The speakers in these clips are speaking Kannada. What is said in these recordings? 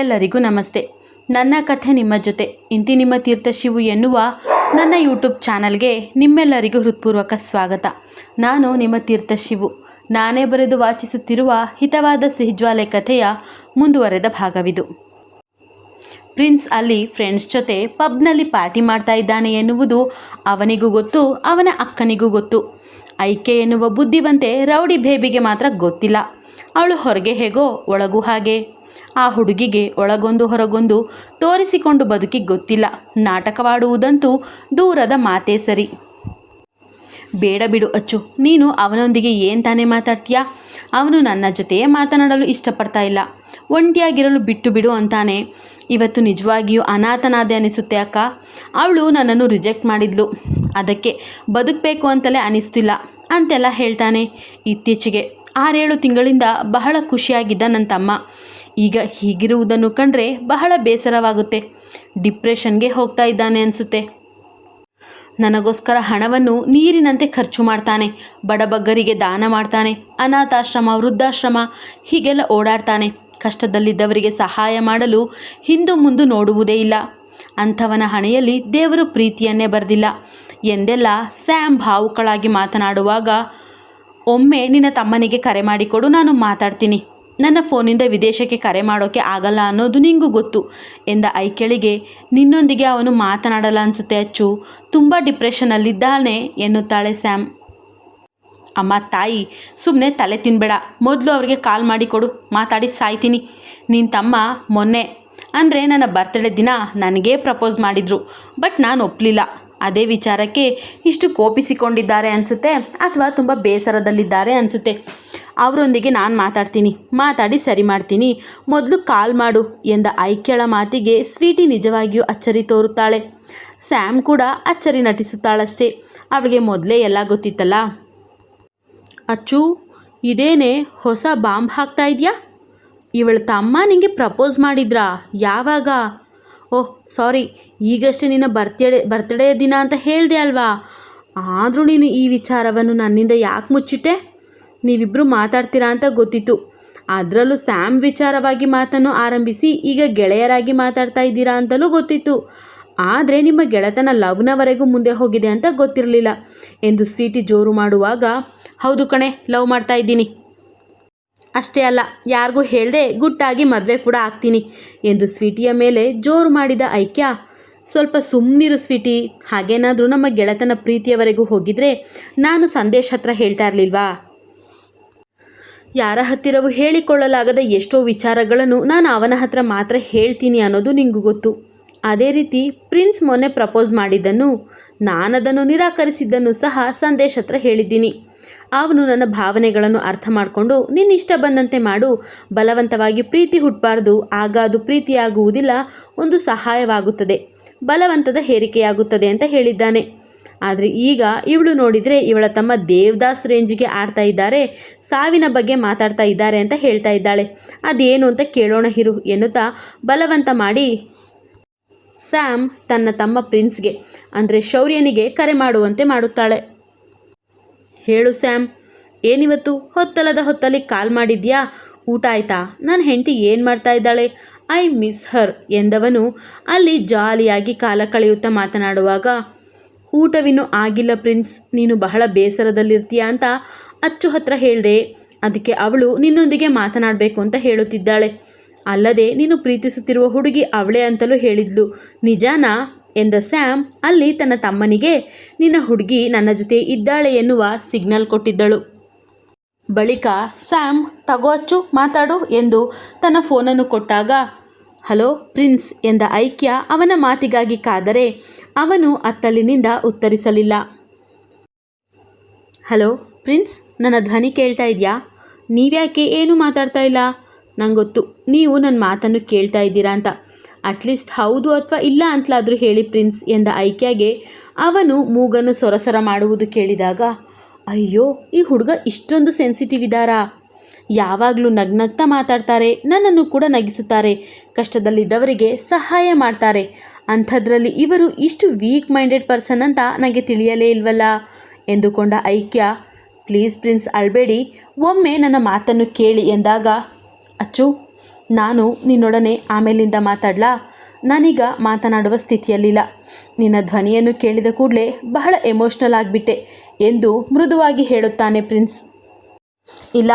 ಎಲ್ಲರಿಗೂ ನಮಸ್ತೆ. ನನ್ನ ಕಥೆ ನಿಮ್ಮ ಜೊತೆ. ಇಂತಿ ನಿಮ್ಮ ತೀರ್ಥ ಶಿವು ಎನ್ನುವ ನನ್ನ ಯೂಟ್ಯೂಬ್ ಚಾನಲ್ಗೆ ನಿಮ್ಮೆಲ್ಲರಿಗೂ ಹೃತ್ಪೂರ್ವಕ ಸ್ವಾಗತ. ನಾನು ನಿಮ್ಮ ತೀರ್ಥ ಶಿವು. ನಾನೇ ಬರೆದು ವಾಚಿಸುತ್ತಿರುವ ಹಿತವಾದ ಸಿಹಿಜ್ವಾಲೆ ಕಥೆಯ ಮುಂದುವರೆದ ಭಾಗವಿದು. ಪ್ರಿನ್ಸ್ ಅಲ್ಲಿ ಫ್ರೆಂಡ್ಸ್ ಜೊತೆ ಪಬ್ನಲ್ಲಿ ಪಾರ್ಟಿ ಮಾಡ್ತಾ ಇದ್ದಾನೆ ಎನ್ನುವುದು ಅವನಿಗೂ ಗೊತ್ತು, ಅವನ ಅಕ್ಕನಿಗೂ ಗೊತ್ತು. ಐಕೆ ಎನ್ನುವ ಬುದ್ಧಿವಂತೆ ರೌಡಿ ಬೇಬಿಗೆ ಮಾತ್ರ ಗೊತ್ತಿಲ್ಲ. ಅವಳು ಹೊರಗೆ ಹೇಗೋ, ಒಳಗೂ ಹಾಗೆ. ಆ ಹುಡುಗಿಗೆ ಒಳಗೊಂದು ಹೊರಗೊಂದು ತೋರಿಸಿಕೊಂಡು ಬದುಕಿ ಗೊತ್ತಿಲ್ಲ. ನಾಟಕವಾಡುವುದಂತೂ ದೂರದ ಮಾತೇ ಸರಿ. ಬೇಡ ಬಿಡು ಅಚ್ಚು, ನೀನು ಅವನೊಂದಿಗೆ ಏನು ತಾನೇ ಮಾತಾಡ್ತೀಯ? ಅವನು ನನ್ನ ಜೊತೆಯೇ ಮಾತನಾಡಲು ಇಷ್ಟಪಡ್ತಾ ಇಲ್ಲ. ಒಂಟಿಯಾಗಿರಲು ಬಿಟ್ಟು ಬಿಡು ಅಂತಾನೆ. ಇವತ್ತು ನಿಜವಾಗಿಯೂ ಅನಾಥನಾದೆ ಅನಿಸುತ್ತೆ ಅಕ್ಕ. ಅವಳು ನನ್ನನ್ನು ರಿಜೆಕ್ಟ್ ಮಾಡಿದ್ಲು. ಅದಕ್ಕೆ ಬದುಕಬೇಕು ಅಂತಲೇ ಅನಿಸ್ತಿಲ್ಲ ಅಂತೆಲ್ಲ ಹೇಳ್ತಾನೆ. ಇತ್ತೀಚೆಗೆ ಆರೇಳು ತಿಂಗಳಿಂದ ಬಹಳ ಖುಷಿಯಾಗಿದ್ದ ನನ್ನ ತಮ್ಮ. ಈಗ ಹೀಗಿರುವುದನ್ನು ಕಂಡ್ರೆ ಬಹಳ ಬೇಸರವಾಗುತ್ತೆ. ಡಿಪ್ರೆಷನ್ಗೆ ಹೋಗ್ತಾ ಇದ್ದಾನೆ ಅನಿಸುತ್ತೆ. ನನಗೋಸ್ಕರ ಹಣವನ್ನು ನೀರಿನಂತೆ ಖರ್ಚು ಮಾಡ್ತಾನೆ. ಬಡಬಗ್ಗರಿಗೆ ದಾನ ಮಾಡ್ತಾನೆ. ಅನಾಥಾಶ್ರಮ, ವೃದ್ಧಾಶ್ರಮ, ಹೀಗೆಲ್ಲ ಓಡಾಡ್ತಾನೆ. ಕಷ್ಟದಲ್ಲಿದ್ದವರಿಗೆ ಸಹಾಯ ಮಾಡಲು ಹಿಂದು ಮುಂದು ನೋಡುವುದೇ ಇಲ್ಲ. ಅಂಥವನ ಹಣೆಯಲ್ಲಿ ದೇವರು ಪ್ರೀತಿಯನ್ನೇ ಬರೆದಿಲ್ಲ. ಎಂದೆಲ್ಲ ಸ್ಯಾಮ್ ಭಾವುಕಳಾಗಿ ಮಾತನಾಡುವಾಗ, ಒಮ್ಮೆ ನಿನ್ನ ತಮ್ಮನಿಗೆ ಕರೆ ಮಾಡಿಕೊಡು, ನಾನು ಮಾತಾಡ್ತೀನಿ. ನನ್ನ ಫೋನಿಂದ ವಿದೇಶಕ್ಕೆ ಕರೆ ಮಾಡೋಕ್ಕೆ ಆಗಲ್ಲ ಅನ್ನೋದು ನಿಂಗೂ ಗೊತ್ತು ಎಂದ ಐಕೆಳಿಗೆ ನಿನ್ನೊಂದಿಗೆ ಅವನು ಮಾತನಾಡಲ್ಲ ಅನಿಸುತ್ತೆ ಅಚ್ಚು. ತುಂಬ ಡಿಪ್ರೆಷನಲ್ಲಿದ್ದಾನೆ ಎನ್ನುತ್ತಾಳೆ ಸ್ಯಾಮ್. ಅಮ್ಮ, ತಾಯಿ ಸುಮ್ಮನೆ ತಲೆ ತಿನ್ಬೇಡ. ಮೊದಲು ಅವ್ರಿಗೆ ಕಾಲ್ ಮಾಡಿ ಕೊಡು. ಮಾತಾಡಿ ಸಾಯ್ತೀನಿ. ನಿನ್ನ ತಮ್ಮ ಮೊನ್ನೆ, ಅಂದರೆ ನನ್ನ ಬರ್ತ್ಡೇ ದಿನ ನನಗೇ ಪ್ರಪೋಸ್ ಮಾಡಿದರು. ಬಟ್ ನಾನು ಒಪ್ಪಲಿಲ್ಲ ಅದೇ ವಿಚಾರಕ್ಕೆ ಇಷ್ಟು ಕೋಪಿಸಿಕೊಂಡಿದ್ದಾರೆ ಅನಿಸುತ್ತೆ ಅಥವಾ ತುಂಬ ಬೇಸರದಲ್ಲಿದ್ದಾರೆ ಅನಿಸುತ್ತೆ. ಅವರೊಂದಿಗೆ ನಾನು ಮಾತಾಡ್ತೀನಿ. ಮಾತಾಡಿ ಸರಿ ಮಾಡ್ತೀನಿ. ಮೊದಲು ಕಾಲ್ ಮಾಡು ಎಂದ ಐಕ್ಯಳ ಮಾತಿಗೆ ಸ್ವೀಟಿ ನಿಜವಾಗಿಯೂ ಅಚ್ಚರಿ ತೋರುತ್ತಾಳೆ. ಸ್ಯಾಮ್ ಕೂಡ ಅಚ್ಚರಿ ನಟಿಸುತ್ತಾಳಷ್ಟೇ. ಅವಳಿಗೆ ಮೊದಲೇ ಎಲ್ಲ ಗೊತ್ತಿತ್ತಲ್ಲ. ಅಚ್ಚು, ಇದೇನೇ ಹೊಸ ಬಾಂಬ್ ಹಾಕ್ತಾ ಇದೆಯಾ? ಇವಳ ತಮ್ಮ ನಿಂಗೆ ಪ್ರಪೋಸ್ ಮಾಡಿದ್ರಾ? ಯಾವಾಗ? ಓಹ್, ಸಾರಿ, ಈಗಷ್ಟೇ ನಿನ್ನ ಬರ್ತ್ಡೇ ಬರ್ತ್ಡೇ ದಿನ ಅಂತ ಹೇಳಿದೆ ಅಲ್ವಾ? ಆದರೂ ನೀನು ಈ ವಿಚಾರವನ್ನು ನನ್ನಿಂದ ಯಾಕೆ ಮುಚ್ಚಿಟ್ಟೆ? ನೀವಿಬ್ಬರು ಮಾತಾಡ್ತೀರಾ ಅಂತ ಗೊತ್ತಿತ್ತು. ಅದರಲ್ಲೂ ಸ್ಯಾಮ್ ವಿಚಾರವಾಗಿ ಮಾತನ್ನು ಆರಂಭಿಸಿ, ಈಗ ಗೆಳೆಯರಾಗಿ ಮಾತಾಡ್ತಾ ಇದ್ದೀರಾ ಅಂತಲೂ ಗೊತ್ತಿತ್ತು. ಆದರೆ ನಿಮ್ಮ ಗೆಳೆತನ ಲವ್ನವರೆಗೂ ಮುಂದೆ ಹೋಗಿದೆ ಅಂತ ಗೊತ್ತಿರಲಿಲ್ಲ. ಎಂದು ಸ್ವೀಟಿ ಜೋರು ಮಾಡುವಾಗ, ಹೌದು ಕಣೆ, ಲವ್ ಮಾಡ್ತಾ ಇದ್ದೀನಿ. ಅಷ್ಟೇ ಅಲ್ಲ, ಯಾರಿಗೂ ಹೇಳದೆ ಗುಟ್ಟಾಗಿ ಮದುವೆ ಕೂಡ ಆಗ್ತೀನಿ ಎಂದು ಸ್ವೀಟಿಯ ಮೇಲೆ ಜೋರು ಮಾಡಿದ ಐಕ್ಯ. ಸ್ವಲ್ಪ ಸುಮ್ಮನಿರು ಸ್ವೀಟಿ, ಹಾಗೇನಾದರೂ ನಮ್ಮ ಗೆಳೆತನ ಪ್ರೀತಿಯವರೆಗೂ ಹೋಗಿದ್ರೆ ನಾನು ಸಂದೇಶ ಹತ್ರ ಹೇಳ್ತಾ ಇರಲಿಲ್ವಾ? ಯಾರ ಹತ್ತಿರವೂ ಹೇಳಿಕೊಳ್ಳಲಾಗದ ಎಷ್ಟೋ ವಿಚಾರಗಳನ್ನು ನಾನು ಅವನ ಹತ್ರ ಮಾತ್ರ ಹೇಳ್ತೀನಿ ಅನ್ನೋದು ನಿಂಗೂ ಗೊತ್ತು. ಅದೇ ರೀತಿ ಪ್ರಿನ್ಸ್ ಮೊನ್ನೆ ಪ್ರಪೋಸ್ ಮಾಡಿದ್ದನ್ನು, ನಾನದನ್ನು ನಿರಾಕರಿಸಿದ್ದನ್ನು ಸಹ ಸಂದೇಶ್ ಹತ್ರ ಹೇಳಿದ್ದೀನಿ. ಅವನು ನನ್ನ ಭಾವನೆಗಳನ್ನು ಅರ್ಥ ಮಾಡಿಕೊಂಡು, ನಿನ್ನಿಷ್ಟ ಬಂದಂತೆ ಮಾಡು, ಬಲವಂತವಾಗಿ ಪ್ರೀತಿ ಹುಟ್ಟಬಾರ್ದು ಆಗ ಅದು ಪ್ರೀತಿಯಾಗುವುದಿಲ್ಲ, ಒಂದು ಸಹಾಯವಾಗುತ್ತದೆ, ಬಲವಂತದ ಹೇರಿಕೆಯಾಗುತ್ತದೆ ಅಂತ ಹೇಳಿದ್ದಾನೆ. ಆದರೆ ಈಗ ಇವಳು ನೋಡಿದರೆ ಇವಳ ತಮ್ಮ ದೇವದಾಸ್ ರೇಂಜಿಗೆ ಆಡ್ತಾ ಇದ್ದಾರೆ, ಸಾವಿನ ಬಗ್ಗೆ ಮಾತಾಡ್ತಾ ಇದ್ದಾರೆ ಅಂತ ಹೇಳ್ತಾ ಇದ್ದಾಳೆ. ಅದೇನು ಅಂತ ಕೇಳೋಣ ಹಿರು ಎನ್ನುತ್ತಾ ಬಲವಂತ ಮಾಡಿ, ಸ್ಯಾಮ್, ತನ್ನ ತಮ್ಮ ಪ್ರಿನ್ಸ್ಗೆ, ಅಂದರೆ ಶೌರ್ಯನಿಗೆ ಕರೆ ಮಾಡುವಂತೆ ಮಾಡುತ್ತಾಳೆ. ಹೇಳು ಸ್ಯಾಮ್, ಏನಿವತ್ತು? ಹೊತ್ತಲದ ಹೊತ್ತಲ್ಲಿ ಕಾಲ್ ಮಾಡಿದ್ಯಾ? ಊಟ ಆಯ್ತಾ? ನನ್ನ ಹೆಂಡತಿ ಏನು ಮಾಡ್ತಾ ಇದ್ದಾಳೆ? ಐ ಮಿಸ್ ಹರ್, ಎಂದವನು ಅಲ್ಲಿ ಜಾಲಿಯಾಗಿ ಕಾಲ ಕಳೆಯುತ್ತಾ ಮಾತನಾಡುವಾಗ ಊಟವಿನ್ನೂ ಆಗಿಲ್ಲ ಪ್ರಿನ್ಸ್, ನೀನು ಬಹಳ ಬೇಸರದಲ್ಲಿರ್ತೀಯ ಅಂತ ಅಚ್ಚು ಹತ್ರ ಹೇಳಿದೆ. ಅದಕ್ಕೆ ಅವಳು ನಿನ್ನೊಂದಿಗೆ ಮಾತನಾಡಬೇಕು ಅಂತ ಹೇಳುತ್ತಿದ್ದಾಳೆ. ಅಲ್ಲದೆ ನೀನು ಪ್ರೀತಿಸುತ್ತಿರುವ ಹುಡುಗಿ ಅವಳೇ ಅಂತಲೂ ಹೇಳಿದ್ಲು. ನಿಜಾನಾ? ಎಂದ ಸ್ಯಾಮ್. ಅಲ್ಲಿ ತನ್ನ ತಮ್ಮನಿಗೆ, ನಿನ್ನ ಹುಡುಗಿ ನನ್ನ ಜೊತೆ ಇದ್ದಾಳೆ ಎನ್ನುವ ಸಿಗ್ನಲ್ ಕೊಟ್ಟಿದ್ದಳು. ಬಳಿಕ ಸ್ಯಾಮ್, ತಗೋ ಅಚ್ಚು, ಮಾತಾಡು ಎಂದು ತನ್ನ ಫೋನನ್ನು ಕೊಟ್ಟಾಗ ಹಲೋ ಪ್ರಿನ್ಸ್ ಎಂದ ಐಕ್ಯ ಅವನ ಮಾತಿಗಾಗಿ ಕಾದರೆ ಅವನು ಅತ್ತಲಿನಿಂದ ಉತ್ತರಿಸಲಿಲ್ಲ. ಹಲೋ ಪ್ರಿನ್ಸ್, ನನ್ನ ಧ್ವನಿ ಕೇಳ್ತಾ ಇದೆಯಾ? ನೀವ್ಯಾಕೆ ಏನೂ ಮಾತಾಡ್ತಾ ಇಲ್ಲ? ನಂಗೊತ್ತು ಗೊತ್ತು ನೀವು ನನ್ನ ಮಾತನ್ನು ಕೇಳ್ತಾ ಇದ್ದೀರಾ ಅಂತ. ಅಟ್ಲೀಸ್ಟ್ ಹೌದು ಅಥವಾ ಇಲ್ಲ ಅಂತಲಾದರೂ ಹೇಳಿ ಪ್ರಿನ್ಸ್ ಎಂದ ಐಕ್ಯಗೆ ಅವನು ಮೂಗನ್ನು ಸೊರಸೊರ ಮಾಡುವುದು ಕೇಳಿದಾಗ, ಅಯ್ಯೋ, ಈ ಹುಡುಗ ಇಷ್ಟೊಂದು ಸೆನ್ಸಿಟಿವ್ ಇದ್ದಾರಾ? ಯಾವಾಗಲೂ ನಗ್ನಗ್ತಾ ಮಾತಾಡ್ತಾರೆ, ನನ್ನನ್ನು ಕೂಡ ನಗಿಸುತ್ತಾರೆ, ಕಷ್ಟದಲ್ಲಿದ್ದವರಿಗೆ ಸಹಾಯ ಮಾಡ್ತಾರೆ. ಅಂಥದ್ರಲ್ಲಿ ಇವರು ಇಷ್ಟು ವೀಕ್ ಮೈಂಡೆಡ್ ಪರ್ಸನ್ ಅಂತ ನನಗೆ ತಿಳಿಯಲೇ ಇಲ್ವಲ್ಲ? ಎಂದುಕೊಂಡ ಐಕ್ಯ ಪ್ಲೀಸ್ ಪ್ರಿನ್ಸ್ ಅಳಬೇಡಿ ಒಮ್ಮೆ ನನ್ನ ಮಾತನ್ನು ಕೇಳಿ ಎಂದಾಗ, ಅಚ್ಚು, ನಾನು ನಿನ್ನೊಡನೆ ಆಮೇಲಿಂದ ಮಾತಾಡ್ಲಾ? ನಾನೀಗ ಮಾತನಾಡುವ ಸ್ಥಿತಿಯಲ್ಲಿಲ್ಲ. ನಿನ್ನ ಧ್ವನಿಯನ್ನು ಕೇಳಿದ ಕೂಡಲೇ ಬಹಳ ಎಮೋಷ್ನಲ್ ಆಗಿಬಿಟ್ಟೆ ಎಂದು ಮೃದುವಾಗಿ ಹೇಳುತ್ತಾನೆ ಪ್ರಿನ್ಸ್. ಇಲ್ಲ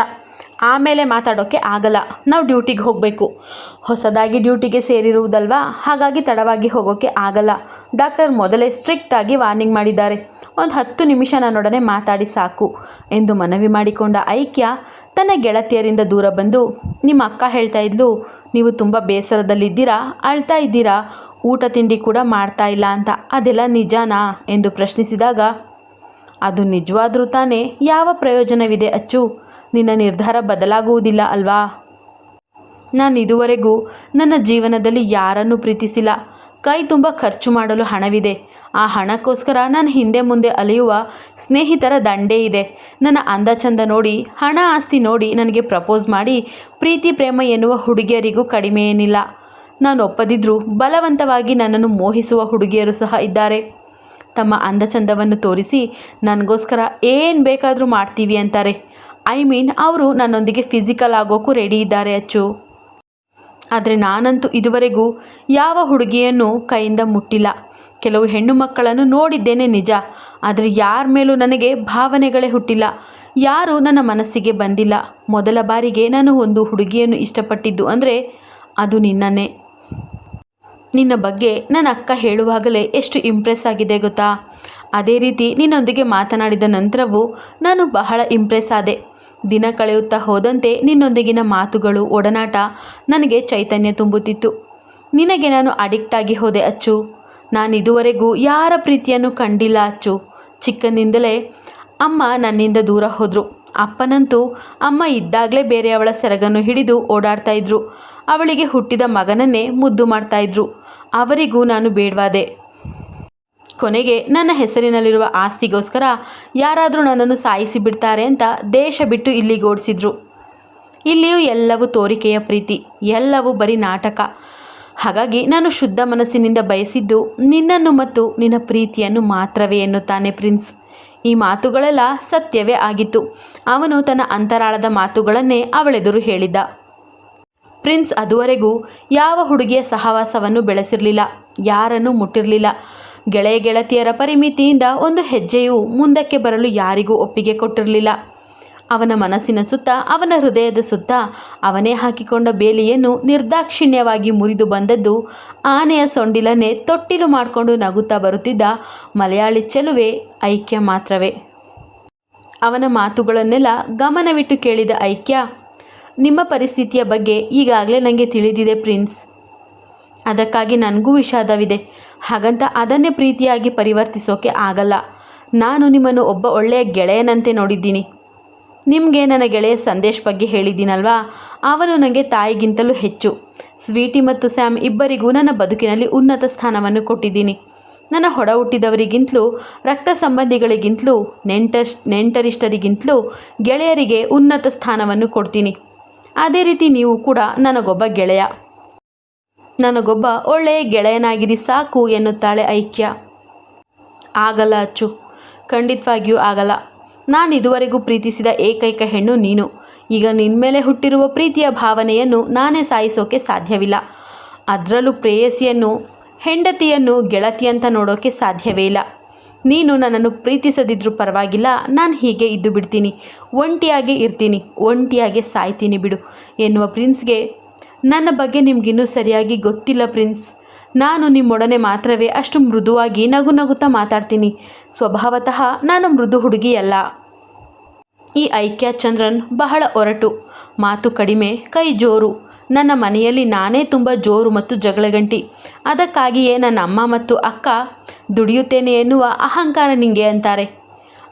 ಆಮೇಲೆ ಮಾತಾಡೋಕ್ಕೆ ಆಗಲ್ಲ. ನಾವು ಡ್ಯೂಟಿಗೆ ಹೋಗಬೇಕು. ಹೊಸದಾಗಿ ಡ್ಯೂಟಿಗೆ ಸೇರಿರುವುದಲ್ವಾ? ಹಾಗಾಗಿ ತಡವಾಗಿ ಹೋಗೋಕ್ಕೆ ಆಗಲ್ಲ. ಡಾಕ್ಟರ್ ಮೊದಲೇ ಸ್ಟ್ರಿಕ್ಟಾಗಿ ವಾರ್ನಿಂಗ್ ಮಾಡಿದ್ದಾರೆ. ಒಂದು ಹತ್ತು ನಿಮಿಷ ನನ್ನೊಡನೆ ಮಾತಾಡಿ ಸಾಕು ಎಂದು ಮನವಿ ಮಾಡಿಕೊಂಡ ಐಕ್ಯ ತನ್ನ ಗೆಳತಿಯರಿಂದ ದೂರ ಬಂದು, ನಿಮ್ಮ ಅಕ್ಕ ಹೇಳ್ತಾ ಇದ್ಲು, ನೀವು ತುಂಬ ಬೇಸರದಲ್ಲಿದ್ದೀರಾ? ಅಳ್ತಾ ಇದ್ದೀರಾ? ಊಟ ತಿಂಡಿ ಕೂಡ ಮಾಡ್ತಾ ಇಲ್ಲ ಅಂತ. ಅದೆಲ್ಲ ನಿಜಾನಾ? ಎಂದು ಪ್ರಶ್ನಿಸಿದಾಗ, ಅದು ನಿಜವಾದರೂ ತಾನೇ. ಯಾವ ಪ್ರಯೋಜನವಿದೆ ಅಚ್ಚು? ನಿನ್ನ ನಿರ್ಧಾರ ಬದಲಾಗುವುದಿಲ್ಲ ಅಲ್ವಾ? ನಾನು ಇದುವರೆಗೂ ನನ್ನ ಜೀವನದಲ್ಲಿ ಯಾರನ್ನು ಪ್ರೀತಿಸಿಲ್ಲ. ಕೈ ತುಂಬ ಖರ್ಚು ಮಾಡಲು ಹಣವಿದೆ. ಆ ಹಣಕ್ಕೋಸ್ಕರ ನಾನು ಹಿಂದೆ ಮುಂದೆ ಅಲೆಯುವ ಸ್ನೇಹಿತರ ದಂಡೇ ಇದೆ. ನನ್ನ ಅಂದ ಚಂದ ನೋಡಿ, ಹಣ ಆಸ್ತಿ ನೋಡಿ ನನಗೆ ಪ್ರಪೋಸ್ ಮಾಡಿ ಪ್ರೀತಿ, ಪ್ರೇಮ ಎನ್ನುವ ಹುಡುಗಿಯರಿಗೂ ಕಡಿಮೆ ಏನಿಲ್ಲ. ನಾನು ಒಪ್ಪದಿದ್ದರೂ ಬಲವಂತವಾಗಿ ನನ್ನನ್ನು ಮೋಹಿಸುವ ಹುಡುಗಿಯರು ಸಹ ಇದ್ದಾರೆ. ತಮ್ಮ ಅಂದಚಂದವನ್ನು ತೋರಿಸಿ, ನನಗೋಸ್ಕರ ಏನು ಬೇಕಾದರೂ ಮಾಡ್ತೀವಿ ಅಂತಾರೆ. ಐ ಮೀನ್ ಅವರು ನನ್ನೊಂದಿಗೆ ಫಿಸಿಕಲ್ ಆಗೋಕ್ಕೂ ರೆಡಿ ಇದ್ದಾರೆ ಅಚ್ಚು. ಆದರೆ ನಾನಂತೂ ಇದುವರೆಗೂ ಯಾವ ಹುಡುಗಿಯನ್ನು ಕೈಯಿಂದ ಮುಟ್ಟಿಲ್ಲ. ಕೆಲವು ಹೆಣ್ಣು ಮಕ್ಕಳನ್ನು ನೋಡಿದ್ದೇನೆ ನಿಜ. ಆದರೆ ಯಾರ ಮೇಲೂ ನನಗೆ ಭಾವನೆಗಳೇ ಹುಟ್ಟಿಲ್ಲ. ಯಾರೂ ನನ್ನ ಮನಸ್ಸಿಗೆ ಬಂದಿಲ್ಲ. ಮೊದಲ ಬಾರಿಗೆ ನಾನು ಒಂದು ಹುಡುಗಿಯನ್ನು ಇಷ್ಟಪಟ್ಟಿದ್ದು ಅಂದರೆ ಅದು ನಿನ್ನನ್ನೇ. ನಿನ್ನ ಬಗ್ಗೆ ನನ್ನ ಅಕ್ಕ ಹೇಳುವಾಗಲೇ ಎಷ್ಟು ಇಂಪ್ರೆಸ್ ಆಗಿದೆ ಗೊತ್ತಾ? ಅದೇ ರೀತಿ ನಿನ್ನೊಂದಿಗೆ ಮಾತನಾಡಿದ ನಂತರವೂ ನಾನು ಬಹಳ ಇಂಪ್ರೆಸ್ ಆದೆ. ದಿನ ಕಳೆಯುತ್ತಾ ಹೋದಂತೆ ನಿನ್ನೊಂದಿಗಿನ ಮಾತುಗಳು ಒಡನಾಟ ನನಗೆ ಚೈತನ್ಯ ತುಂಬುತ್ತಿತ್ತು. ನಿನಗೆ ನಾನು ಅಡಿಕ್ಟ್ ಆಗಿ ಹೋದೆ ಅಚ್ಚು. ನಾನು ಇದುವರೆಗೂ ಯಾರ ಪ್ರೀತಿಯನ್ನು ಕಂಡಿಲ್ಲ ಅಚ್ಚು. ಚಿಕ್ಕನಿಂದಲೇ ಅಮ್ಮ ನನ್ನಿಂದ ದೂರ ಹೋದರು. ಅಪ್ಪನಂತೂ ಅಮ್ಮ ಇದ್ದಾಗಲೇ ಬೇರೆಯವಳ ಸೆರಗನ್ನು ಹಿಡಿದು ಓಡಾಡ್ತಾ ಇದ್ರು. ಅವಳಿಗೆ ಹುಟ್ಟಿದ ಮಗನನ್ನೇ ಮುದ್ದು ಮಾಡ್ತಾಯಿದ್ರು ಅವರಿಗೂ ನಾನು ಬೇಡವಾದೆ. ಕೊನೆಗೆ ನನ್ನ ಹೆಸರಿನಲ್ಲಿರುವ ಆಸ್ತಿಗೋಸ್ಕರ ಯಾರಾದರೂ ನನ್ನನ್ನು ಸಾಯಿಸಿ ಬಿಡ್ತಾರೆ ಅಂತ ದೇಶ ಬಿಟ್ಟು ಇಲ್ಲಿಗೆ ಓಡಿಸಿದ್ರು. ಇಲ್ಲಿಯೂ ಎಲ್ಲವೂ ತೋರಿಕೆಯ ಪ್ರೀತಿ, ಎಲ್ಲವೂ ಬರೀ ನಾಟಕ. ಹಾಗಾಗಿ ನಾನು ಶುದ್ಧ ಮನಸ್ಸಿನಿಂದ ಬಯಸಿದ್ದು ನಿನ್ನನ್ನು ಮತ್ತು ನಿನ್ನ ಪ್ರೀತಿಯನ್ನು ಮಾತ್ರವೇ ಎನ್ನುತ್ತಾನೆ ಪ್ರಿನ್ಸ್. ಈ ಮಾತುಗಳೆಲ್ಲ ಸತ್ಯವೇ ಆಗಿತ್ತು. ಅವನು ತನ್ನ ಅಂತರಾಳದ ಮಾತುಗಳನ್ನೇ ಅವಳೆದುರು ಹೇಳಿದ್ದ ಪ್ರಿನ್ಸ್, ಅದುವರೆಗೂ ಯಾವ ಹುಡುಗಿಯ ಸಹವಾಸವನ್ನು ಬೆಳೆಸಿರಲಿಲ್ಲ, ಯಾರನ್ನೂ ಮುಟ್ಟಿರಲಿಲ್ಲ. ಗೆಳೆಯ ಗೆಳತಿಯರ ಪರಿಮಿತಿಯಿಂದ ಒಂದು ಹೆಜ್ಜೆಯು ಮುಂದಕ್ಕೆ ಬರಲು ಯಾರಿಗೂ ಒಪ್ಪಿಗೆ ಕೊಟ್ಟಿರಲಿಲ್ಲ. ಅವನ ಮನಸ್ಸಿನ ಸುತ್ತ, ಅವನ ಹೃದಯದ ಸುತ್ತ, ಅವನೇ ಹಾಕಿಕೊಂಡ ಬೇಲಿಯನ್ನು ನಿರ್ದಾಕ್ಷಿಣ್ಯವಾಗಿ ಮುರಿದು ಬಂದದ್ದು, ಆನೆಯ ಸೊಂಡಿಲನ್ನೇ ತೊಟ್ಟಿಲು ಮಾಡಿಕೊಂಡು ನಗುತ್ತಾ ಬರುತ್ತಿದ್ದ ಮಲಯಾಳಿ ಚೆಲುವೆ ಐಕ್ಯ ಮಾತ್ರವೇ. ಅವನ ಮಾತುಗಳನ್ನೆಲ್ಲ ಗಮನವಿಟ್ಟು ಕೇಳಿದ ಐಕ್ಯ, ನಿಮ್ಮ ಪರಿಸ್ಥಿತಿಯ ಬಗ್ಗೆ ಈಗಾಗಲೇ ನನಗೆ ತಿಳಿದಿದೆ ಪ್ರಿನ್ಸ್. ಅದಕ್ಕಾಗಿ ನನಗೂ ವಿಷಾದವಿದೆ. ಹಾಗಂತ ಅದನ್ನೇ ಪ್ರೀತಿಯಾಗಿ ಪರಿವರ್ತಿಸೋಕೆ ಆಗಲ್ಲ. ನಾನು ನಿಮ್ಮನ್ನು ಒಬ್ಬ ಒಳ್ಳೆಯ ಗೆಳೆಯನಂತೆ ನೋಡಿದ್ದೀನಿ. ನಿಮಗೆ ನನ್ನ ಗೆಳೆಯ ಸಂದೇಶ್ ಬಗ್ಗೆ ಹೇಳಿದ್ದೀನಲ್ವಾ? ಅವನು ನನಗೆ ತಾಯಿಗಿಂತಲೂ ಹೆಚ್ಚು. ಸ್ವೀಟಿ ಮತ್ತು ಸ್ಯಾಮ್ ಇಬ್ಬರಿಗೂ ನನ್ನ ಬದುಕಿನಲ್ಲಿ ಉನ್ನತ ಸ್ಥಾನವನ್ನು ಕೊಟ್ಟಿದ್ದೀನಿ. ನನ್ನ ಹೊಡ ಹುಟ್ಟಿದವರಿಗಿಂತಲೂ, ರಕ್ತ ಸಂಬಂಧಿಗಳಿಗಿಂತಲೂ ನೆಂಟರ್ ನೆಂಟರಿಷ್ಟರಿಗಿಂತಲೂ ಗೆಳೆಯರಿಗೆ ಉನ್ನತ ಸ್ಥಾನವನ್ನು ಕೊಡ್ತೀನಿ. ಅದೇ ರೀತಿ ನೀವು ಕೂಡ ನನಗೊಬ್ಬ ಗೆಳೆಯ. ನನಗೊಬ್ಬ ಒಳ್ಳೆಯ ಗೆಳೆಯನಾಗಿರಿ ಸಾಕು ಎನ್ನುತ್ತಾಳೆ ಐಕ್ಯ. ಆಗಲ್ಲ ಅಚ್ಚು. ಖಂಡಿತವಾಗಿಯೂ ಆಗಲ್ಲ. ನಾನು ಇದುವರೆಗೂ ಪ್ರೀತಿಸಿದ ಏಕೈಕ ಹೆಣ್ಣು ನೀನು. ಈಗ ನಿನ್ನ ಮೇಲೆ ಹುಟ್ಟಿರುವ ಪ್ರೀತಿಯ ಭಾವನೆಯನ್ನು ನಾನೇ ಸಾಯಿಸೋಕೆ ಸಾಧ್ಯವಿಲ್ಲ. ಅದರಲ್ಲೂ ಪ್ರೇಯಸಿಯನ್ನು, ಹೆಂಡತಿಯನ್ನು ಗೆಳತಿಯಂತ ನೋಡೋಕೆ ಸಾಧ್ಯವೇ ಇಲ್ಲ. ನೀನು ನನ್ನನ್ನು ಪ್ರೀತಿಸದಿದ್ರೂ ಪರವಾಗಿಲ್ಲ. ನಾನು ಹೀಗೆ ಇದ್ದು ಬಿಡ್ತೀನಿ. ಒಂಟಿಯಾಗಿ ಇರ್ತೀನಿ. ಒಂಟಿಯಾಗಿ ಸಾಯ್ತೀನಿ ಬಿಡು ಎನ್ನುವ ಪ್ರಿನ್ಸ್ಗೆ ನನ್ನ ಬಗ್ಗೆ ನಿಮಗಿನ್ನೂ ಸರಿಯಾಗಿ ಗೊತ್ತಿಲ್ಲ ಪ್ರಿನ್ಸ್. ನಾನು ನಿಮ್ಮೊಡನೆ ಮಾತ್ರವೇ ಅಷ್ಟು ಮೃದುವಾಗಿ ನಗು ನಗುತ್ತಾ ಮಾತಾಡ್ತೀನಿ. ಸ್ವಭಾವತಃ ನಾನು ಮೃದು ಹುಡುಗಿಯಲ್ಲ. ಈ ಐಕ್ಯ ಚಂದ್ರನ್ ಬಹಳ ಒರಟು. ಮಾತು ಕಡಿಮೆ, ಕೈ ಜೋರು. ನನ್ನ ಮನೆಯಲ್ಲಿ ನಾನೇ ತುಂಬ ಜೋರು ಮತ್ತು ಜಗಳಗಂಟಿ. ಅದಕ್ಕಾಗಿಯೇ ನನ್ನ ಅಮ್ಮ ಮತ್ತು ಅಕ್ಕ ದುಡಿಯುತ್ತೇನೆ ಎನ್ನುವ ಅಹಂಕಾರ ನಿಂಗೆ ಅಂತಾರೆ.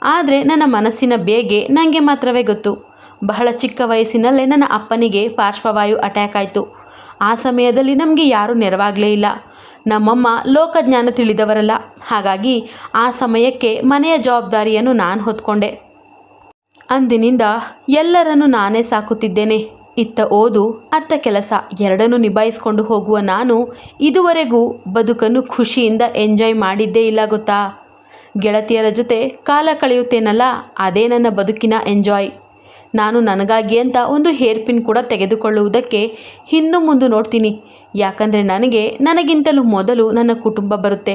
ಆದರೆ ನನ್ನ ಮನಸ್ಸಿನ ಬೇಗೆ ನನಗೆ ಮಾತ್ರವೇ ಗೊತ್ತು. ಬಹಳ ಚಿಕ್ಕ ವಯಸ್ಸಿನಲ್ಲೇ ನನ್ನ ಅಪ್ಪನಿಗೆ ಪಾರ್ಶ್ವವಾಯು ಅಟ್ಯಾಕ್ ಆಯಿತು. ಆ ಸಮಯದಲ್ಲಿ ನಮಗೆ ಯಾರೂ ನೆರವಾಗಲೇ ಇಲ್ಲ. ನಮ್ಮಮ್ಮ ಲೋಕಜ್ಞಾನ ತಿಳಿದವರಲ್ಲ. ಹಾಗಾಗಿ ಆ ಸಮಯಕ್ಕೆ ಮನೆಯ ಜವಾಬ್ದಾರಿಯನ್ನು ನಾನು ಹೊತ್ಕೊಂಡೆ. ಅಂದಿನಿಂದ ಎಲ್ಲರನ್ನು ನಾನೇ ಸಾಕುತ್ತಿದ್ದೇನೆ. ಇತ್ತ ಓದು, ಅತ್ತ ಕೆಲಸ ಎರಡನ್ನೂ ನಿಭಾಯಿಸಿಕೊಂಡು ಹೋಗುವ ನಾನು ಇದುವರೆಗೂ ಬದುಕನ್ನು ಖುಷಿಯಿಂದ ಎಂಜಾಯ್ ಮಾಡಿದ್ದೇ ಇಲ್ಲ ಗೊತ್ತಾ? ಗೆಳತಿಯರ ಜೊತೆ ಕಾಲ ಕಳೆಯುತ್ತೇನಲ್ಲ, ಅದೇ ನನ್ನ ಬದುಕಿನ ಎಂಜಾಯ್ ನಾನು ನನಗಾಗಿ ಅಂತ ಒಂದು ಹೇರ್ ಪಿನ್ ಕೂಡ ತೆಗೆದುಕೊಳ್ಳುವುದಕ್ಕೆ ಹಿಂದೂ ಮುಂದೆ ನೋಡ್ತೀನಿ. ಯಾಕಂದರೆ ನನಗೆ, ನನಗಿಂತಲೂ ಮೊದಲು ನನ್ನ ಕುಟುಂಬ ಬರುತ್ತೆ.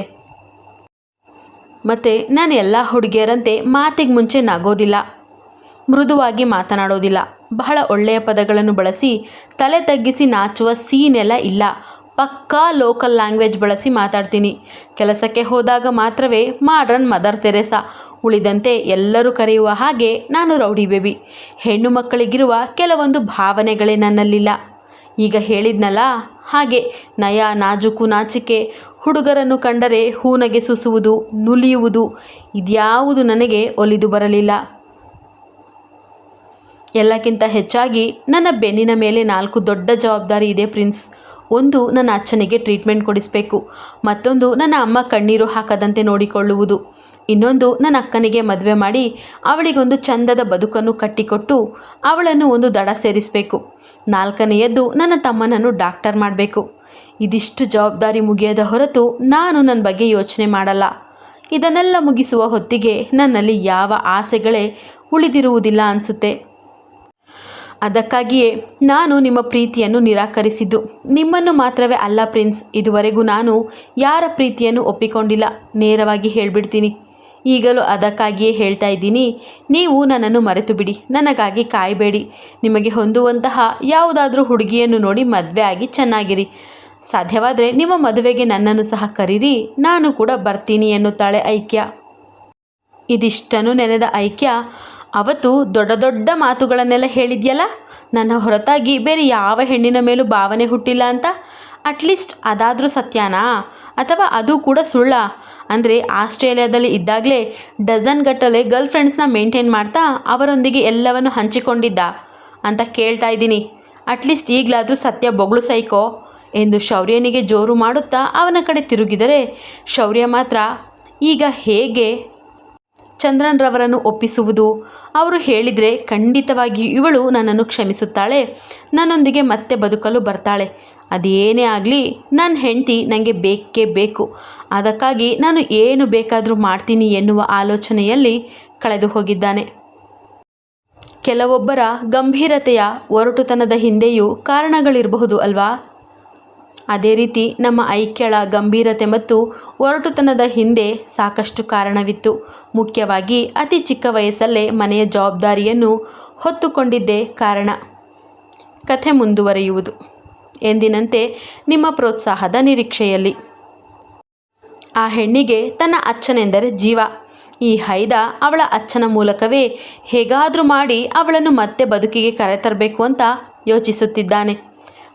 ಮತ್ತು ನಾನು ಎಲ್ಲ ಹುಡುಗಿಯರಂತೆ ಮಾತಿಗೆ ಮುಂಚೆ ನಗೋದಿಲ್ಲ. ಮೃದುವಾಗಿ ಮಾತನಾಡೋದಿಲ್ಲ. ಬಹಳ ಒಳ್ಳೆಯ ಪದಗಳನ್ನು ಬಳಸಿ, ತಲೆ ತಗ್ಗಿಸಿ ನಾಚುವ ಸೀನೆಲ್ಲ ಇಲ್ಲ. ಪಕ್ಕಾ ಲೋಕಲ್ ಲ್ಯಾಂಗ್ವೇಜ್ ಬಳಸಿ ಮಾತಾಡ್ತೀನಿ. ಕೆಲಸಕ್ಕೆ ಹೋದಾಗ ಮಾತ್ರವೇ ಮಾಡ್ರನ್ ಮದರ್ ತೆರೆಸಾ ಉಳಿದಂತೆ ಎಲ್ಲರೂ ಕರೆಯುವ ಹಾಗೆ ನಾನು ರೌಡಿ ಬೇಬಿ. ಹೆಣ್ಣು ಮಕ್ಕಳಿಗಿರುವ ಕೆಲವೊಂದು ಭಾವನೆಗಳೇ ನನ್ನಲ್ಲಿಲ್ಲ. ಈಗ ಹೇಳಿದ್ನಲ್ಲ ಹಾಗೆ ನಯ ನಾಜುಕು ನಾಚಿಕೆ, ಹುಡುಗರನ್ನು ಕಂಡರೆ ಹೂನಗೆ ಸುಸುವುದು, ನುಲಿಯುವುದು ಇದ್ಯಾವುದು ನನಗೆ ಒಲಿದು ಬರಲಿಲ್ಲ. ಎಲ್ಲಕ್ಕಿಂತ ಹೆಚ್ಚಾಗಿ ನನ್ನ ಬೆನ್ನಿನ ಮೇಲೆ ನಾಲ್ಕು ದೊಡ್ಡ ಜವಾಬ್ದಾರಿ ಇದೆ ಪ್ರಿನ್ಸ್. ಒಂದು, ನನ್ನ ಅಚ್ಚನಿಗೆ ಟ್ರೀಟ್ಮೆಂಟ್ ಕೊಡಿಸಬೇಕು. ಮತ್ತೊಂದು, ನನ್ನ ಅಮ್ಮ ಕಣ್ಣೀರು ಹಾಕದಂತೆ ನೋಡಿಕೊಳ್ಳುವುದು. ಇನ್ನೊಂದು ನನ್ನ ಅಕ್ಕನಿಗೆ ಮದುವೆ ಮಾಡಿ ಅವಳಿಗೊಂದು ಚಂದದ ಬದುಕನ್ನು ಕಟ್ಟಿಕೊಟ್ಟು ಅವಳನ್ನು ಒಂದು ದಡ ಸೇರಿಸಬೇಕು. ನಾಲ್ಕನೆಯದ್ದು ನನ್ನ ತಮ್ಮನನ್ನು ಡಾಕ್ಟರ್ ಮಾಡಬೇಕು. ಇದಿಷ್ಟು ಜವಾಬ್ದಾರಿ ಮುಗಿಯದ ಹೊರತು ನಾನು ನನ್ನ ಬಗ್ಗೆ ಯೋಚನೆ ಮಾಡಲ್ಲ. ಇದನ್ನೆಲ್ಲ ಮುಗಿಸುವ ಹೊತ್ತಿಗೆ ನನ್ನಲ್ಲಿ ಯಾವ ಆಸೆಗಳೇ ಉಳಿದಿರುವುದಿಲ್ಲ ಅನಿಸುತ್ತೆ. ಅದಕ್ಕಾಗಿಯೇ ನಾನು ನಿಮ್ಮ ಪ್ರೀತಿಯನ್ನು ನಿರಾಕರಿಸಿದ್ದು. ನಿಮ್ಮನ್ನು ಮಾತ್ರವೇ ಅಲ್ಲ ಪ್ರಿನ್ಸ್, ಇದುವರೆಗೂ ನಾನು ಯಾರ ಪ್ರೀತಿಯನ್ನು ಒಪ್ಪಿಕೊಂಡಿಲ್ಲ. ನೇರವಾಗಿ ಹೇಳಿಬಿಡ್ತೀನಿ. ಈಗಲೂ ಅದಕ್ಕಾಗಿಯೇ ಹೇಳ್ತಾ ಇದ್ದೀನಿ, ನೀವು ನನ್ನನ್ನು ಮರೆತು ಬಿಡಿ ನನಗಾಗಿ ಕಾಯಬೇಡಿ. ನಿಮಗೆ ಹೊಂದುವಂತಹ ಯಾವುದಾದ್ರೂ ಹುಡುಗಿಯನ್ನು ನೋಡಿ ಮದುವೆ ಆಗಿ ಚೆನ್ನಾಗಿರಿ. ಸಾಧ್ಯವಾದರೆ ನಿಮ್ಮ ಮದುವೆಗೆ ನನ್ನನ್ನು ಸಹ ಕರೀರಿ, ನಾನು ಕೂಡ ಬರ್ತೀನಿ ಎನ್ನುತ್ತಾಳೆ ಐಕ್ಯ. ಇದಿಷ್ಟನ್ನು ನೆನೆದ ಐಕ್ಯ, ಅವತ್ತು ದೊಡ್ಡ ದೊಡ್ಡ ಮಾತುಗಳನ್ನೆಲ್ಲ ಹೇಳಿದ್ಯಲ್ಲ? ನನ್ನ ಹೊರತಾಗಿ ಬೇರೆ ಯಾವ ಹೆಣ್ಣಿನ ಮೇಲೂ ಭಾವನೆ ಹುಟ್ಟಿಲ್ಲ ಅಂತ? ಅಟ್ಲೀಸ್ಟ್ ಅದಾದರೂ ಸತ್ಯನಾ? ಅಥವಾ ಅದು ಕೂಡ ಸುಳ್ಳ? ಅಂದರೆ ಆಸ್ಟ್ರೇಲಿಯಾದಲ್ಲಿ ಇದ್ದಾಗಲೇ ಡಜನ್ ಗಟ್ಟಲೆ ಗರ್ಲ್ ಫ್ರೆಂಡ್ಸ್ನ ಮೇಂಟೈನ್ ಮಾಡ್ತಾ ಅವರೊಂದಿಗೆ ಎಲ್ಲವನ್ನು ಹಂಚಿಕೊಂಡಿದ್ದ. ಅಂತ ಕೇಳ್ತಾ ಇದ್ದೀನಿ. ಅಟ್ಲೀಸ್ಟ್ ಈಗಲಾದರೂ ಸತ್ಯ ಬೊಗಳು ಸೈಕೋ ಎಂದು ಶೌರ್ಯನಿಗೆ ಜೋರು ಮಾಡುತ್ತಾ ಅವನ ಕಡೆ ತಿರುಗಿದರೆ ಶೌರ್ಯ ಮಾತ್ರ, ಈಗ ಹೇಗೆ? ಚಂದ್ರನ್ರವರನ್ನು ಒಪ್ಪಿಸುವುದು. ಅವರು ಹೇಳಿದರೆ ಖಂಡಿತವಾಗಿಯೂ ಇವಳು ನನ್ನನ್ನು ಕ್ಷಮಿಸುತ್ತಾಳೆ, ನನ್ನೊಂದಿಗೆ ಮತ್ತೆ ಬದುಕಲು ಬರ್ತಾಳೆ. ಅದೇನೇ ಆಗಲಿ ನನ್ನ ಹೆಂಡತಿ ನನಗೆ ಬೇಕೇ ಬೇಕು. ಅದಕ್ಕಾಗಿ ನಾನು ಏನು ಬೇಕಾದರೂ ಮಾಡ್ತೀನಿ ಎನ್ನುವ ಆಲೋಚನೆಯಲ್ಲಿ ಕಳೆದು ಹೋಗಿದ್ದಾನೆ. ಕೆಲವೊಬ್ಬರ ಗಂಭೀರತೆಯ ಒರಟುತನದ ಹಿಂದೆಯೂ ಕಾರಣಗಳಿರಬಹುದು ಅಲ್ವಾ? ಅದೇ ರೀತಿ ನಮ್ಮ ಐಕ್ಯಳ ಗಂಭೀರತೆ ಮತ್ತು ಒರಟುತನದ ಹಿಂದೆ ಸಾಕಷ್ಟು ಕಾರಣವಿತ್ತು. ಮುಖ್ಯವಾಗಿ ಅತಿ ಚಿಕ್ಕ ವಯಸ್ಸಲ್ಲೇ ಮನೆಯ ಜವಾಬ್ದಾರಿಯನ್ನು ಹೊತ್ತುಕೊಂಡಿದ್ದೇ ಕಾರಣ. ಕಥೆ ಮುಂದುವರಿಯುವುದು. ಎಂದಿನಂತೆ ನಿಮ್ಮ ಪ್ರೋತ್ಸಾಹದ ನಿರೀಕ್ಷೆಯಲ್ಲಿ. ಆ ಹೆಣ್ಣಿಗೆ ತನ್ನ ಅಚ್ಚನೆಂದರೆ ಜೀವ. ಈ ಹೈದ ಅವಳ ಅಚ್ಚನ ಮೂಲಕವೇ ಹೇಗಾದರೂ ಮಾಡಿ ಅವಳನ್ನು ಮತ್ತೆ ಬದುಕಿಗೆ ಕರೆತರಬೇಕು ಅಂತ ಯೋಚಿಸುತ್ತಿದ್ದಾನೆ.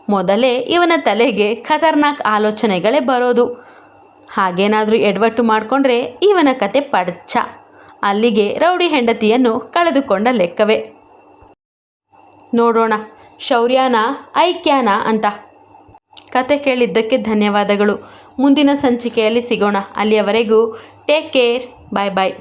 ಮೊದಲೇ ಇವನ ತಲೆಗೆ ಖತರ್ನಾಕ್ ಆಲೋಚನೆಗಳೇ ಬರೋದು. ಹಾಗೇನಾದರೂ ಎಡವಟ್ಟು ಮಾಡಿಕೊಂಡ್ರೆ ಇವನ ಕತೆ ಪಡ್ಚ. ಅಲ್ಲಿಗೆ ರೌಡಿ ಹೆಂಡತಿಯನ್ನು ಕಳೆದುಕೊಂಡ ಲೆಕ್ಕವೇ. ನೋಡೋಣ. ಶೌರ್ಯನ ಐಕ್ಯಾನ ಅಂತ. ಕತೆ ಕೇಳಿದ್ದಕ್ಕೆ ಧನ್ಯವಾದಗಳು. ಮುಂದಿನ ಸಂಚಿಕೆಯಲ್ಲಿ ಸಿಗೋಣ. ಅಲ್ಲಿಯವರೆಗೂ ಟೇಕ್ ಕೇರ್ ಬಾಯ್ ಬಾಯ್